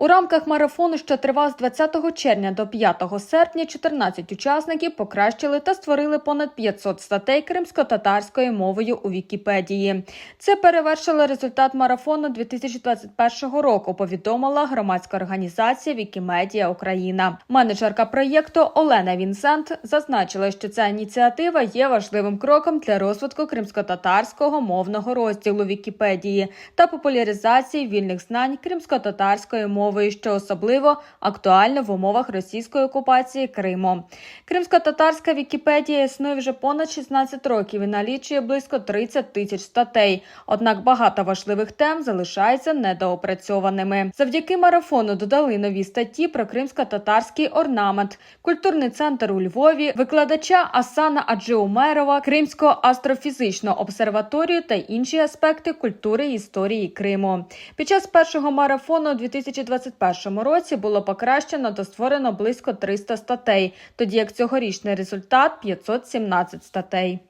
У рамках марафону, що тривав з 20 червня до 5 серпня, 14 учасників покращили та створили понад 500 статей кримсько-татарською мовою у Вікіпедії. Це перевершило результат марафону 2021 року. Повідомила громадська організація Вікімедія Україна. Менеджерка проєкту Олена Вінсент зазначила, що ця ініціатива є важливим кроком для розвитку кримсько-татарського мовного розділу Вікіпедії та популяризації вільних знань кримсько-татарською мовою, що особливо актуально в умовах російської окупації Криму. Кримсько-татарська Вікіпедія існує вже понад 16 років і налічує близько 30 тисяч статей. Однак багато важливих тем залишаються недоопрацьованими. Завдяки марафону додали нові статті про кримсько-татарський орнамент, культурний центр у Львові, викладача Асана Аджиумерова, Кримську астрофізичну обсерваторію та інші аспекти культури і історії Криму. Під час першого марафону у 2021 році було покращено та створено близько 300 статей, тоді як цьогорічний результат 517 статей.